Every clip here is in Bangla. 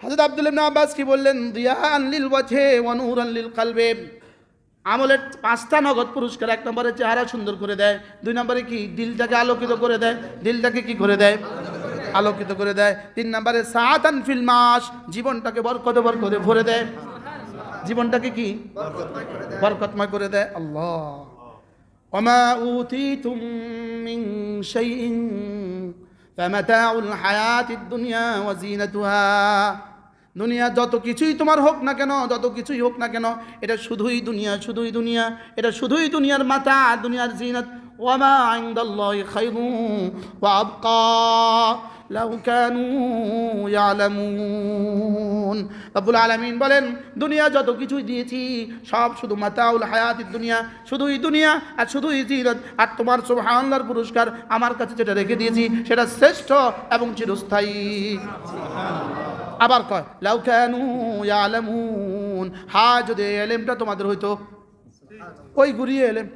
হযরত আব্দুল ইবনে আব্বাস কি বললেন দিয়ান লিল ওয়াজহে ওয়া নূরান লিল কলবে আমলের পাঁচটা নগদ পুরস্কার এক নম্বরে চেহারা সুন্দর করে দেয় দুই নম্বরে কি দিলটাকে আলোকিত করে দেয় দিলটাকে কি করে দেয় আলোকিত করে দেয় তিন নম্বরে সাতান ফিল মাস জীবনটাকে বরকত বরকতে ভরে দেয় জীবনটাকে কি বরকতময় করে দেয় আল্লাহ وما أوتيتم من شيء فمتاع الحياة الدنيا وزينتها দুনিয়া যত কিছুই তোমার হোক না কেন, যত কিছুই হোক না কেন, এটা শুধুই দুনিয়া শুধুই দুনিয়া, এটা শুধুই দুনিয়ার মাথা, দুনিয়ার জিনাত। ওয়ামা ইনদাল্লাহি খায়রু ওয়া আবকা। লাউ কানু ইয়ালামুন। রব্বুল আলামিন বলেন, দুনিয়া যত কিছুই দিয়েছি, সব শুধু মাতাউল হায়াতির দুনিয়া, শুধুই দুনিয়া আর শুধুই জিরত আর তোমার সুবহানাল্লাহর পুরস্কার আমার কাছে যেটা রেখে দিয়েছি, সেটা শ্রেষ্ঠ এবং চিরস্থায়ী। আবার কয়, লাউ কানু ইয়ালামুন। হা, যদি এলেমটা তোমাদের হইতো। ওই ঘুরিয়ে এলেম।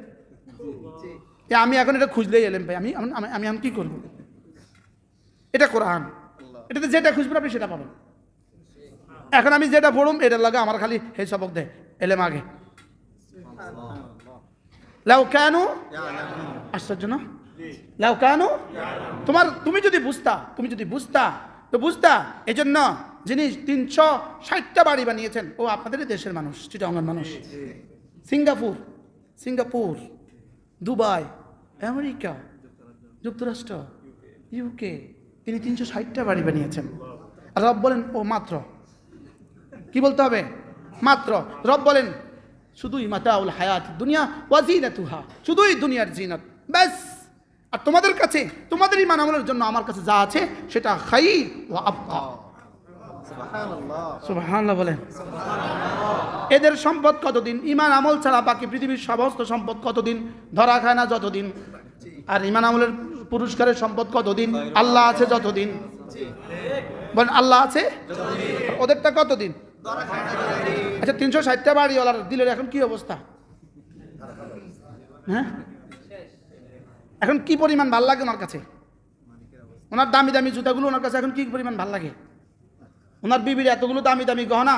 আমি এখন এটা খুঁজলেই এলেম ভাই। আমি আমি আমি কি করব? এটা কোরআন। এটাতে যেটা খুঁজবেন আপনি সেটা পাবেন। এখন আমি যেটা পড়ুম এটা লাগা আমার খালি হে সবক দে, এলেম আগে। লাউ কেন আশ্চর্য না? লাউ কেন? তোমার, তুমি যদি বুঝতা, তুমি যদি বুঝতা, তো বুঝতা এই জন্য যিনি তিনশো ষাটটা বাড়ি বানিয়েছেন ও আপনাদেরই দেশের মানুষ চিটাঙ্গন মানুষ। সিঙ্গাপুর সিঙ্গাপুর দুবাই আমেরিকা যুক্তরাষ্ট্র ইউকে তিনি তিনশো ষাটটা বাড়ি বানিয়েছেন। আর রব বলেন ও মাত্র। কি বলতে হবে? মাত্র। রব বলেন শুধুই মাতাউল হায়াত দুনিয়া ওয়াজিনা তুহা শুধুই দুনিয়ার জিনত। ব্যাস। আর তোমাদের কাছে তোমাদের ইমান আমলের জন্য আমার কাছে যা আছে সেটা খাই ও আবকা। এদের সম্পদ কতদিন? ইমান আমল ছাড়া বাকি পৃথিবীর সমস্ত সম্পদ কতদিন? ধরা খায় না যতদিন? আর ইমান আমলের পুরস্কারের সম্পদ কতদিন? আল্লাহ আছে যতদিন? বলেন, আল্লাহ আছে? ওদেরটা কতদিন? আচ্ছা তিনশো ষাটটা বাড়িওয়ালার দিলের এখন কি অবস্থা? হ্যাঁ? এখন কি পরিমাণ ভালো লাগে ওনার কাছে? ওনার দামি দামি জুতাগুলো ওনার কাছে এখন কি পরিমাণ ভালো লাগে? ওনার বিবির এতগুলো দামি দামি গহনা।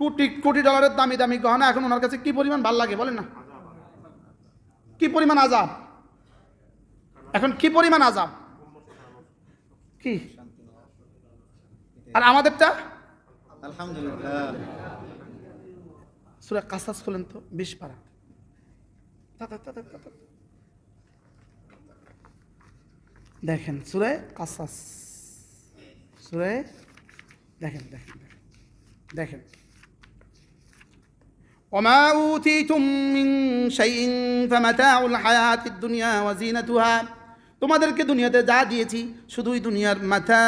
কোটি কোটি ডলারের দামি দামি গহনা। এখন ওনার কাছে কি পরিমাণ ভালো লাগে বলেন না? কি পরিমাণ আজাব? এখন কি পরিমাণ আজাব? কি? আর আমাদেরটা? সুরা কাসাস খোলেন তো, বিশ পারা। দেখেন সুরে কাসাস। সুরায় দেখেন দেখেন দেখেন দেখেন وما أوتيتم من شيء فمتاع الحياة الدنيا وزينتها তোমাদেরকে দুনিয়াতে যা দিয়েছি শুধুই দুনিয়ার মাথা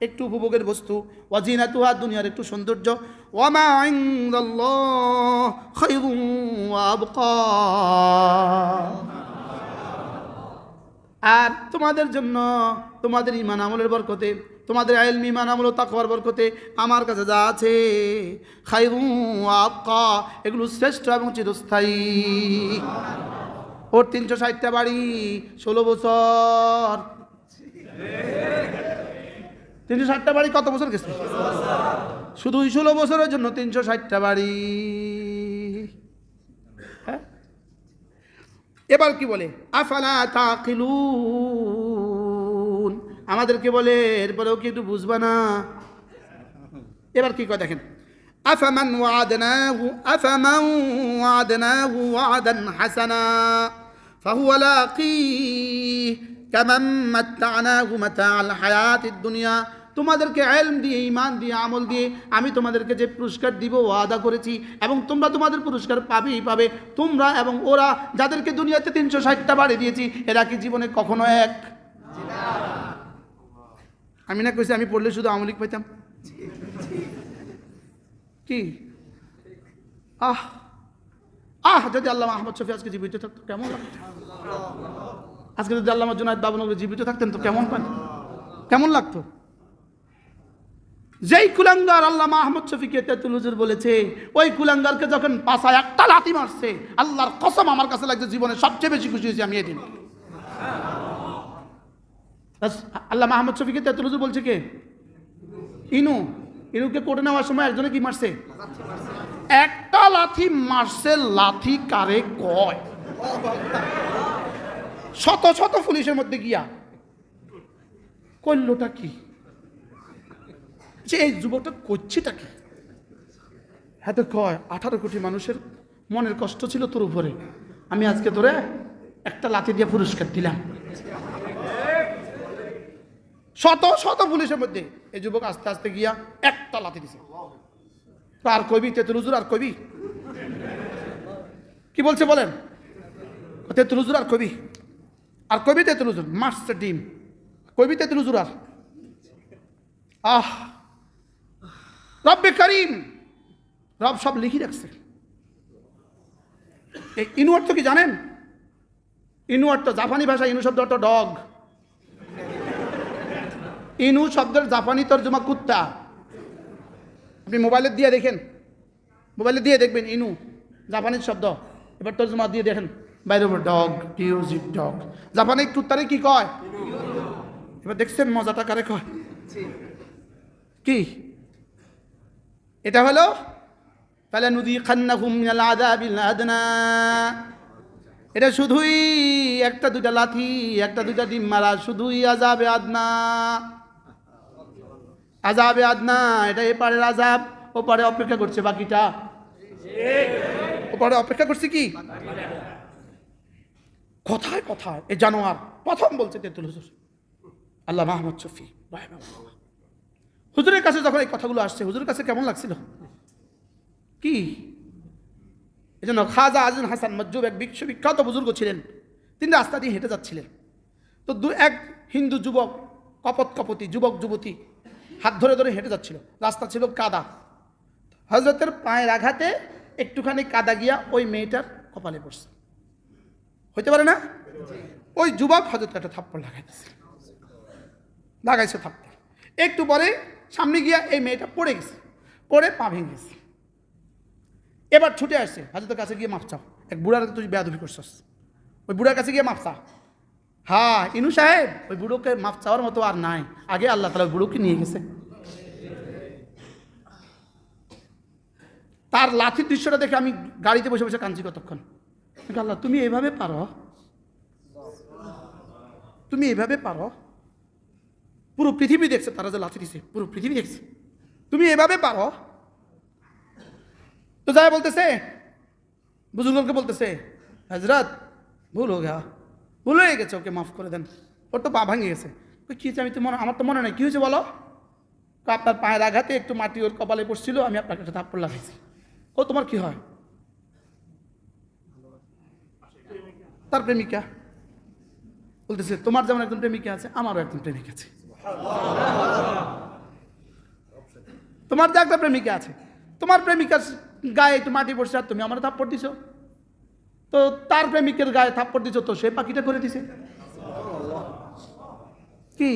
একটু উপভোগের বস্তু ওয়াজিনাতুহা দুনিয়ার একটু সৌন্দর্য ওয়ামা ইনদাল্লাহ খায়রুন ওয়া আবকা আর তোমাদের জন্য তোমাদের ইমান আমলের বরকতে তোমাদের আইল ইমান আমল তাকওয়ার বরকতে আমার কাছে যা আছে। খাইরু আপকা এগুলো শ্রেষ্ঠ এবং চিরস্থায়ী। ওর তিনশো ষাটটা বাড়ি, ষোলো বছর। তিনশো ষাটটা বাড়ি কত বছর গেছে? শুধু ষোলো বছরের জন্য তিনশো ষাটটা বাড়ি। হ্যাঁ? এবার কি বলে? আফালা তাকিলুন? আমাদেরকে বলে এরপরেও কি একটু বুঝবা না এবার কি করে দেখেন আফামান ওয়াদনাহু আফামান ওয়াদনাহু ওয়াদান হাসানা فهو لاقيه كمن متعناه متاع الحياة الدنيا তোমাদেরকে এলম দিয়ে ইমান দিয়ে আমল দিয়ে আমি তোমাদেরকে যে পুরস্কার দিব ওয়াদা করেছি এবং তোমরা তোমাদের পুরস্কার পাবেই পাবে তোমরা এবং ওরা যাদেরকে দুনিয়াতে তিনশো ষাটটা বাড়ি দিয়েছি এরা কি জীবনে কখনো এক আমি না কইছি, আমি পড়লে শুধু আমলিক পাইতাম। কি? আহ আহ, যদি আল্লাহ আহমদ শফি আজকে জীবিত থাকতো, কেমন লাগতো? আজকে যদি আল্লাহ জুনায়দ বাবনগর জীবিত থাকতেন, তো কেমন পান? কেমন লাগতো? যেই কুলাঙ্গার আল্লাহ মাহমুদ শফিকে তেতুল হুজুর বলেছে, ওই কুলাঙ্গারকে যখন পাশায় একটা লাথি মারছে, আল্লাহর কসম আমার কাছে লাগছে, জীবনে সবচেয়ে বেশি খুশি হয়েছে আমি এদিন। আল্লাহ মাহমুদ শফিকে তেতুল বলছে কে? ইনু। ইনুকে কোর্টে নেওয়ার সময় একজনে কি মারছে? একটা লাথি মারছে, লাথি কারে কয়? শত শত পুলিশের মধ্যে গিয়া। করলোটা কি? যে এই যুবকটা করছেটা কি? হ্যাঁ তো কয়, আঠারো কোটি মানুষের মনের কষ্ট ছিল তোর উপরে। আমি আজকে ধরে একটা লাথি দিয়ে পুরস্কার দিলাম। শত শত পুলিশের মধ্যে এই যুবক আস্তে আস্তে গিয়া একটা লাথি দিছে। আর কবি তেতুল হুজুর আর কবি কি বলছে বলেন? তেতুল হুজুর আর কবি আর কবি তেতুল হুজুর? মারছে ডিম। কবি তেতুল হুজুর আর? আহ! রব্বে করিম! রব সব লিখি রাখছে। এই ইনু তো কি জানেন? ইনু তো জাপানি ভাষা ইনু শব্দ ডগ। ইনু শব্দের জাপানি তর্জমা কুত্তা। আপনি মোবাইলে দিয়ে দেখেন। মোবাইলে দিয়ে দেখবেন ইনু, জাপানিজ শব্দ। এবার তর্জমা দিয়ে দেখেন। বাইরে ডগ টিউজিক ডগ জাপানি কুত্তারে কি কয়? এবার দেখছেন মজাটা কারে কয়? কি? এটা হলো তাহলে নদী আযাবিল আদনা। এটা শুধুই একটা দুটা লাথি, একটা দুটা ডিম মারা, শুধুই আজাবে আদনা। আজাবে আদনা এটা এপারের আজাব ওপারে অপেক্ষা করছে, বাকিটা? ওপারে অপেক্ষা করছে কি? কথায় কথায় এই জানোয়ার, প্রথম বলছে তেতুল হুজুর আল্লাহ মাহমদ শফি হুজুরের কাছে যখন এই কথাগুলো আসছে, হুজুরের কাছে কেমন লাগছিল? কি? এই জন্য খাজা আজম হাসান মজ্জুব এক বিশ্ব বিখ্যাত বুজুর্গ ছিলেন। তিনি রাস্তা দিয়ে হেঁটে যাচ্ছিলেন। তো দু, এক হিন্দু যুবক কপত কপতি যুবক যুবতী হাত ধরে ধরে হেঁটে যাচ্ছিল। রাস্তা ছিল কাদা। হজরতের পায়ের আঘাতে একটুখানি কাদা গিয়া ওই মেয়েটার কপালে পড়ছে। হইতে পারে না? ওই যুবক হজরতকে একটা থাপ্পড় লাগাইতেছে লাগাইছে থাপ্পড়। একটু পরে সামনে গিয়া এই মেয়েটা পড়ে গেছে। পড়ে পা ভেঙে গেছে। এবার ছুটে আসছে। হাজরতের কাছে গিয়ে মাপ চাও। এক বুড়ার তুই বেয়াদবি করছস। ওই বুড়ার কাছে গিয়ে মাপ চা। হ্যাঁ ইনু সাহেব, ওই বুড়োকে মাপ চাওয়ার মতো আর নাই। আগে আল্লাহ তালা বুড়োকে নিয়ে গেছে। তার লাঠির দৃশ্যটা দেখে আমি গাড়িতে বসে বসে কাঁদছি কতক্ষণ। আল্লাহ, তুমি এইভাবে পারো? তুমি এভাবে পারো? পুরো পৃথিবী দেখছে তারা যে লাথি দিছে, পুরো পৃথিবী দেখছে। তুমি এভাবে পারো? তো যাই বলতেছে, বুজুর্গকে বলতেছে হজরত ভুল হয়ে গা ভুল হয়ে গেছে, ওকে মাফ করে দেন। ওর তো পা ভাঙে গেছে। কি হয়েছে? আমি তো মনে আমার তো মনে নেই। কি হয়েছে বলো? আপনার পায়ের আঘাতে একটু মাটি ওর কপালে পড়ছিল, আমি আপনাকে একটা থাপ্পড় লাগাইছি। ও, তোমার কি হয়? তার প্রেমিকা। বলতেছে, তোমার যেমন একজন প্রেমিকা আছে, আমারও একজন প্রেমিকা আছে। তোমার যে একটা প্রেমিকা আছে, তোমার প্রেমিকার গায়ে একটু মাটি পড়ছে, আর তুমি আমার থাপ্পড় দিছো। তো তার প্রেমিকের গায়ে থাপ্পড় দিছো তো সে পাখিটা করে দিছে। কি?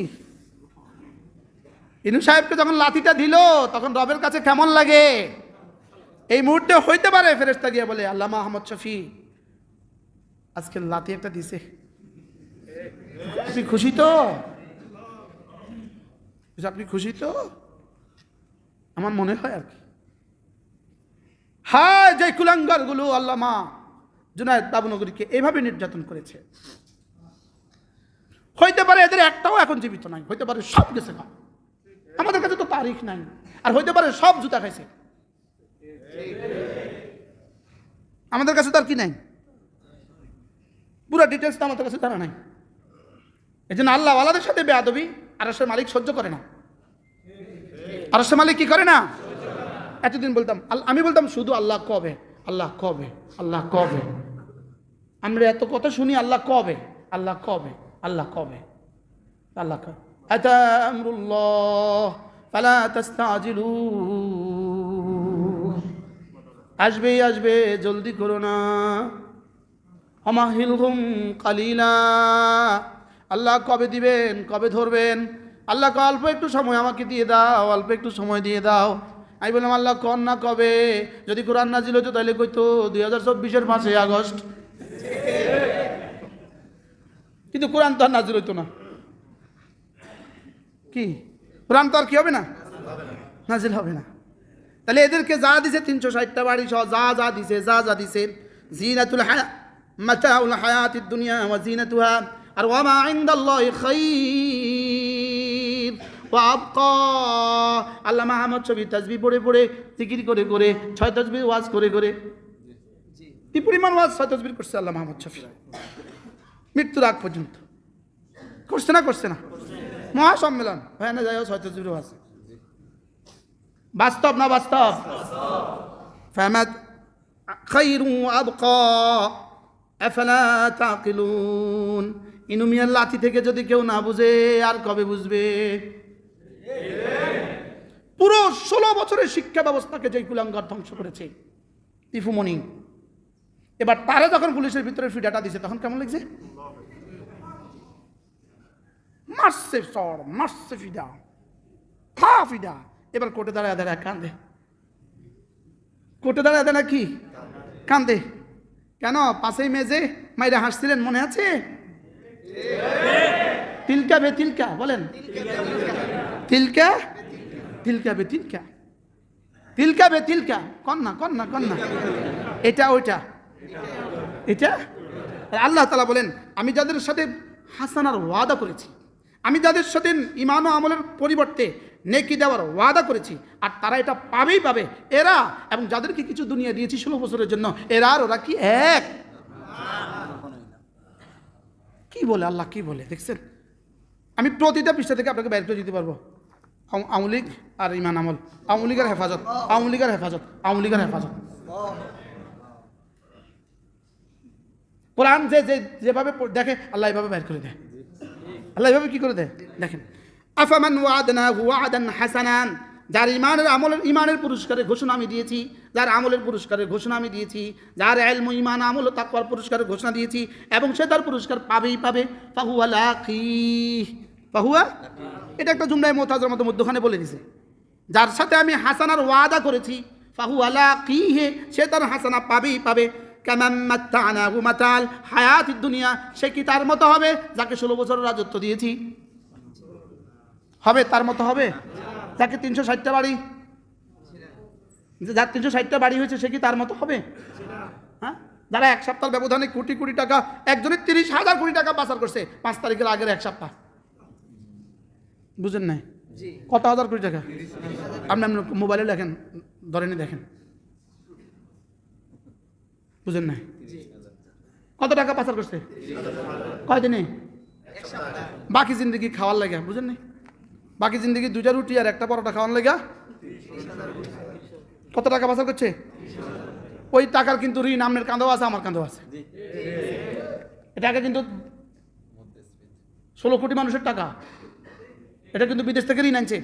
ইনু সাহেবকে যখন লাথিটা দিল, তখন রবের কাছে কেমন লাগে? এই মুহূর্তে হইতে পারে ফেরেস্তা গিয়ে বলে, আল্লামা আহমদ শফি, আজকে লাথি একটা দিছে। আপনি খুশি তো? আপনি খুশি তো? আমার মনে হয় আর কি। হায়, যে কুলাঙ্গারগুলো আল্লামা। জুনায়দ বাবুনগরীকে এইভাবে নির্যাতন করেছে। হইতে পারে এদের একটাও এখন জীবিত নাই, হইতে পারে সব গেছে না। আমাদের কাছে তো তারিখ নাই, আর হইতে পারে সব জুতা খাইছে। আমাদের কাছে তার কি নাই? পুরো ডিটেলস তো আমাদের কাছে জানা নাই। এই জন্য আল্লাহ আলাদের সাথে বেয়াদবি, আর সে মালিক সহ্য করে না। আর সে মালিক কি করে না? এতদিন বলতাম আমি বলতাম, শুধু আল্লাহ কবে? আল্লাহ কবে? আল্লাহ কবে? আমরা এত কথা শুনি, আল্লাহ কবে? আল্লাহ কবে? আল্লাহ কবে? আল্লাহ কবে আতা আসবে জলদি করো না। আল্লাহ কবে দিবেন, কবে ধরবেন? আল্লাহ অল্প একটু সময় আমাকে দিয়ে দাও, অল্প একটু সময় দিয়ে দাও। আমি বললাম, আল্লাহ, কন না কবে? যদি কোরআন নাজিল হতো তাহলে কইতো দুই হাজার চব্বিশের পাঁচই আগস্ট। কিন্তু কোরআন তো আর নাজিল হইতো না। কি? কোরআন তো আর কি হবে না? নাজিল হবে না। তাহলে এদেরকে যা দিছে, তিনশো ষাটটা বাড়ি সহ যা যা দিছে, যা যা দিছে, জিনাতুল হায়া, মাতাউল হায়াতিদ দুনিয়া ওয়া জিনাতুহা, আর ওয়া মা ইনদাল্লাহি খাইর। ওয়া আবকা আল্লাহ মাহমদ ছবি তাসবি পড়ে পড়ে জিকির করে করে ছয় তাসবি ওয়াজ করে করে কি পরিমাণ ওয়াজ ছয় তাসবির করছে আল্লাহ মাহমদ শফি মৃত্যুর আগ পর্যন্ত করছে না করছে না মহাসম্মেলন হয় না যাই হোক ছয় তাসবির ওয়াজ বাস্তব না বাস্তব فمد خير وابقى افلا تعقلون ইনু মিয়ার লাথি থেকে যদি কেউ না বুঝে আর কবে বুঝবে পুরো ষোলো বছরের শিক্ষা ব্যবস্থাকে যেই কুলাঙ্গার ধ্বংস করেছে টিফুমণি এবার তারা যখন পুলিশের ভিতরে ফিডাটা দিছে, তখন কেমন লাগছে? মারছে সর, মারছে ফিডা খা ফিডা এবার কোর্টে দাঁড়ায় দাঁড়ায় কান্দে। কোর্টে দাঁড়ায় দাঁড়ায় কি? কান্দে। কেন? পাশেই মেজে মাইরা হাসছিলেন, মনে আছে? তিলকা বে তিলকা, বলেন। তিলকা? তিলকা বে তিলকা। তিলকা বে তিলকা। কন্যা কন্যা কন্যা। এটা, ওইটা। এটা? আল্লাহ তালা বলেন, আমি যাদের সাথে হাসানার ওয়াদা করেছি, আমি যাদের সাথে ইমান ও আমলের পরিবর্তে নেকি দেওয়ার ওয়াদা করেছি, আর তারা এটা পাবেই পাবে, এরা এবং যাদেরকে কিছু দুনিয়া দিয়েছি ষোলো বছরের জন্য, এরা আর ওরা কি এক? কি বলে আল্লাহ, কি বলে? দেখছেন? আমি প্রতিটা পৃষ্ঠা থেকে আপনাকে বের করে দিতে পারব। আওয়ামী লীগ আর ইমান আমল। আওয়ামী লীগের হেফাজত, আওয়ামী লীগের হেফাজত, আওয়ামী লীগের হেফাজত। কোরআন যে যেভাবে দেখে, আল্লাহ এভাবে বের করে দেয়। আল্লাহ এভাবে কি করে দেয়? দেখেন, আফামান ওয়াদনা ওয়াদান হাসানান, যার ইমানের আমলের ইমানের পুরস্কারের ঘোষণা আমি দিয়েছি, যার আমলের পুরস্কারের ঘোষণা আমি দিয়েছি, যার এলম ইমান, আমল তাকওয়ার পুরস্কারের ঘোষণা দিয়েছি, এবং সে তার পুরস্কার পাবেই পাবে। ফাহুয়া লাকি, ফাহুয়া এটা একটা জুমলায় মোতাজের মতো মধ্যখানে বলে দিছে। যার সাথে আমি হাসানার ওয়াদা করেছি, ফাহু আলা কি হে সে তার হাসানা পাবেই পাবে। দুনিয়া, সে কি তার মতো হবে? যাকে ষোলো বছর রাজত্ব দিয়েছি। হবে তার মতো হবে? যাকে তিনশো ষাটটা বাড়ি। যার তিনশো ষাটটা বাড়ি হয়েছে, সে কি তার মতো হবে? হ্যাঁ? যারা এক সপ্তাহ ব্যবধানে কোটি কোটি টাকা, একজনের তিরিশ হাজার কোটি টাকা পাচার করছে, পাঁচ তারিখের আগের এক সপ্তাহ। বুঝেন নাই? কত হাজার কোটি টাকা? আপনি আপনার মোবাইলে লেখেন ধরেনি দেখেন। বুঝেন নাই? কত টাকা পাচার করছে? কয়দিনে বাকি জিন্দগি খাওয়ার লাগে বুঝেন নাই? বাকি জিন্দগি দুইটা রুটি আর একটা পরোটা খাওয়ার লাগা। কত টাকা পাচার করছে? ওই টাকার কিন্তু ঋণ আপনার কাঁদও আছে আমার কাঁদও আছে। এটাকে কিন্তু ষোলো কোটি মানুষের টাকা। এটা কিন্তু বিদেশ থেকে ঋণ আনছে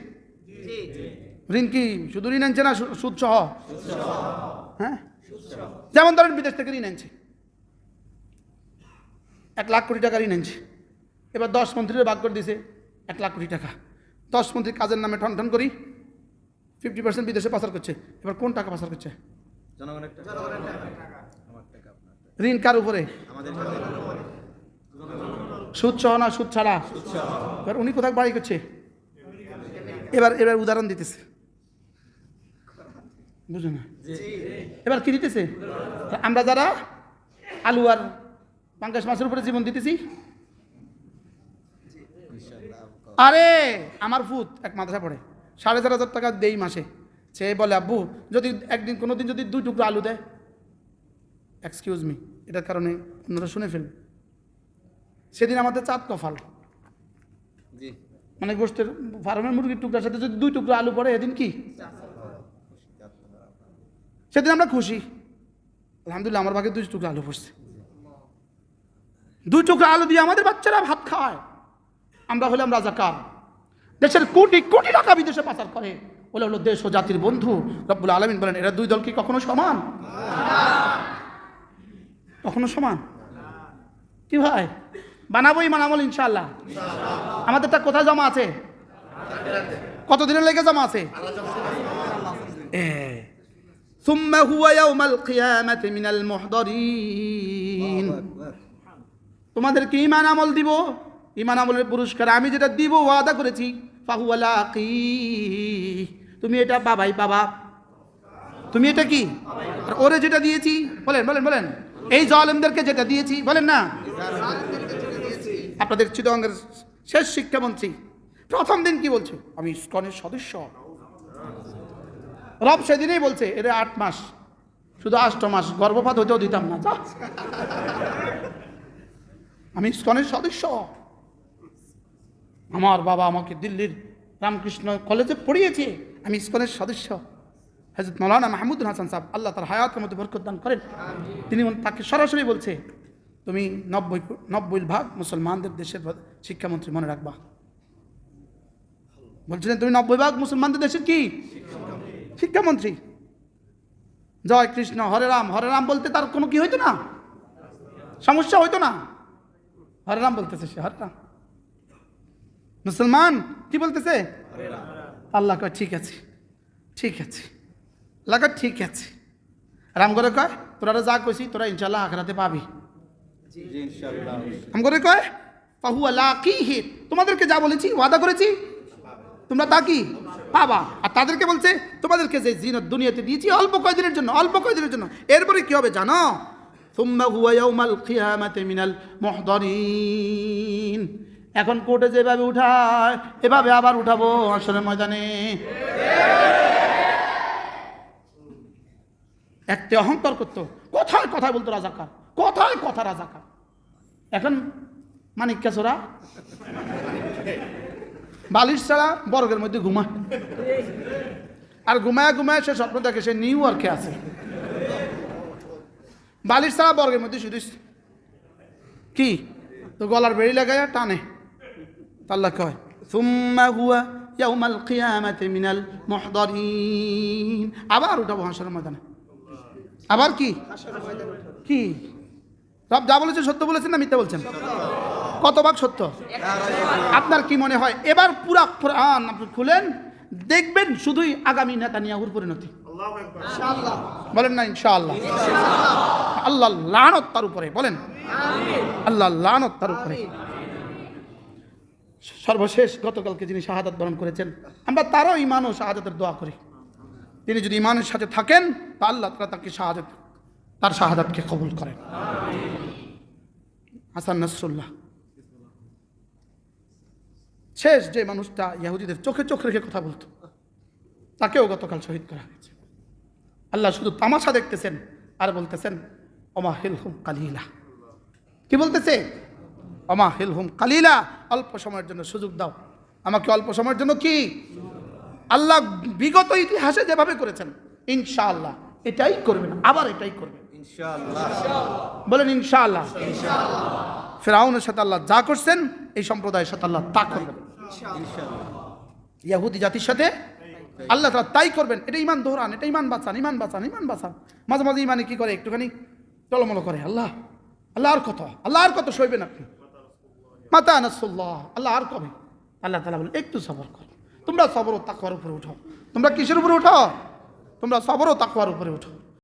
ঋণ কি? শুধু ঋণ আনছে না সুদ সহ হ্যাঁ? যেমন ধরেন বিদেশ থেকে ঋণ আনছে এক লাখ কোটি টাকা ঋণ আনছে। এবার দশ মন্ত্রীর ভাগ করে দিছে এক লাখ কোটি টাকা। দশ মন্ত্রী কাজের নামে ঠন ঠন করি ফিফটি পার্সেন্ট বিদেশে পাচার করছে। এবার কোন টাকা পাচার করছে? ঋণ কার উপরে? সুদ সহ না সুদ ছাড়া? এবার উনি কোথায় বাড়ি করছে? এবার এবার উদাহরণ দিতেছে। বুঝো না? এবার কি দিতেছে? আমরা যারা আলু আর পাঙ্কাশ মাছের উপরে জীবন দিতেছি। আরে, আমার ফুত এক মাদ্রাসা পড়ে। সাড়ে চার হাজার টাকা দেই মাসে। সে বলে, আব্বু, যদি একদিন কোনো দিন যদি দুই টুকরো আলু দেয় এক্সকিউজ মি এটার কারণে অন্যরা শুনে ফেলবে সেদিন আমাদের চাঁদ কফাল জি। মানে গোষ্ঠের ফার্মের মুরগির টুকরার সাথে যদি দুই টুকরা আলু পড়ে, এদিন কি? সেদিন আমরা খুশি। আলহামদুলিল্লাহ, আমার ভাগে দুই টুকরা আলু পড়ছে। দুই টুকরা আলু দিয়ে আমাদের বাচ্চারা ভাত খায়। আমরা হলাম রাজাকার দেশের কোটি কোটি টাকা বিদেশে পাচার করে। বলে হলো, দেশ ও জাতির বন্ধু। রব্বুল আলমিন বলেন, এরা দুই দল কি কখনো সমান? কখনো সমান? কি ভাই? বানাবো ইমান আমল ইনশাল্লাহ আমাদেরটা কোথায় জমা আছে কতদিনের লেগে জমা আছে এ ثم هو يوم القيامة من المحضرين তোমাদেরকে ইমান আমল দিব ইমান আমলের পুরস্কার আমি যেটা দিব ওয়াদা করেছি ফাহুয়া লাকি তুমি এটা বাবাই বাবা তুমি এটা কি আর ওরে যেটা দিয়েছি বলেন বলেন বলেন এই জলেমদেরকে যেটা দিয়েছি বলেন না আপনাদের চিতঙ্গের শেষ শিক্ষামন্ত্রী। প্রথম দিন কি বলছে? আমি ইস্কনের সদস্য। রব সেদিনেই বলছে, এর আট মাস। শুধু আষ্ট মাস, গর্ভপাত হতেও দিতাম না। আমি ইস্কনের সদস্য। আমার বাবা আমাকে দিল্লির রামকৃষ্ণ কলেজে পড়িয়েছে। আমি ইস্কনের সদস্য। হজরত মৌলানা মাহমুদুল হাসান সাহেব আল্লাহ তার হায়াতের মধ্যে বরকত দান করেন। তিনি তাকে সরাসরি বলছে তুমি নব্বই নব্বই ভাগ মুসলমানদের দেশের শিক্ষামন্ত্রী মনে রাখবা। বলছিলেন তুমি নব্বই ভাগ মুসলমানদের দেশের কি? শিক্ষামন্ত্রী। জয় কৃষ্ণ হরে রাম। হরে রাম বলতে তার কোনো কি হইতো না? সমস্যা হইতো না? হরে রাম বলতেছে সে হরে রাম। মুসলমান? কি বলতেছে? আল্লাহ কয় ঠিক আছে ঠিক আছে। আল্লাহ কয় ঠিক আছে। রাম করে কয় তোরা যা কইছি তোরা ইনশাল্লাহ আখরাতে পাবি। তোমাদেরকে যা বলেছি, ওয়াদা করেছি? তোমরা তা কি? পাবা। আর তাদেরকে বলছে, তোমাদেরকে যে জিন দুনিয়াতে দিয়েছি, অল্প কয়দিনের জন্য, অল্প কয়দিনের জন্য। এরপরে কি হবে জানো? এখন কোর্টে যেভাবে উঠায়, এভাবে আবার উঠাবো আসলে ময়দানে। একটি অহংকার করতো। কোথায় কথায় বলতো রাজাকার, কোথায় কথা রাজাকার। এখন মানিক কেসরা বালিশ ছাড়া বর্গের মধ্যে ঘুমায়। আর ঘুমায় ঘুমায় সে স্বপ্ন দেখে সে নিউ ইয়র্কে আছে। বালিশ ছাড়া বর্গের মধ্যে শুধু কি? তো গলার বেড়ি লাগায় টানে। আল্লাহ কয় সুম্মা হুয়া ইয়াউমাল কিয়ামাতি মিনাল মুহদারিন। আবার উঠাবো হাসরের ময়দানে। আবার কি? কি? সব যা বলেছে সত্য বলেছেন না মিথ্যা বলছেন? কত ভাগ সত্য? আপনার কি মনে হয়? এবার পুরা কোরআন আপনি খুলেন দেখবেন শুধুই আগামী নেতানিয়াহুর পরিণতি। বলেন না ইনশাআল্লাহ। আল্লাহ লানত তার উপরে বলেন। আল্লাহ লানত তার উপরে। সর্বশেষ গতকালকে যিনি শাহাদাত বরণ করেছেন আমরা তারও ইমান ও শাহাদাতের দোয়া করি। তিনি যদি ইমানের সাথে থাকেন তা আল্লাহ তারা তাকে শাহাদাত তার শাহাদাতকে কবুল করেন। হাসান নসরুল্লাহ। শেষ যে মানুষটা ইয়াহুদিদের চোখে চোখ রেখে কথা বলতো তাকেও গতকাল শহীদ করা হয়েছে। আল্লাহ শুধু তামাশা দেখতেছেন আর বলতেছেন অমা হিল হুম কালিলা। কি বলতেছে? অমা হিল হুম কালিলা। অল্প সময়ের জন্য সুযোগ দাও। আমাকে অল্প সময়ের জন্য কি? আল্লাহ বিগত ইতিহাসে যেভাবে করেছেন ইনশাআল্লাহ এটাই করবেন আবার এটাই করবেন। বলেন ইনশাআল্লাহ। ফেরাউনের সাথে আল্লাহ যা করছেন এই সম্প্রদায়ের সাথে আল্লাহ তা করবেন। ইয়াহুদি জাতির সাথে আল্লাহ তারা তাই করবেন এটা ইমান দৌড়ান এটা ইমান বাঁচান ইমান বাঁচান ইমান বাঁচান। মাঝে মাঝে ইমানে কি করে একটুখানি টলমলো করে আল্লাহ আল্লাহ আর কত আল্লাহ আর কত সইবেন আপনি? মাতা আনাসুল্লাহ আল্লাহ আর কবে? আল্লাহ তালা বলেন একটু সবর করো তোমরা সবর ও তাকুয়ার উপরে উঠো। তোমরা কিসের উপরে উঠো? তোমরা সবর ও তাকুয়ার উপরে উঠো।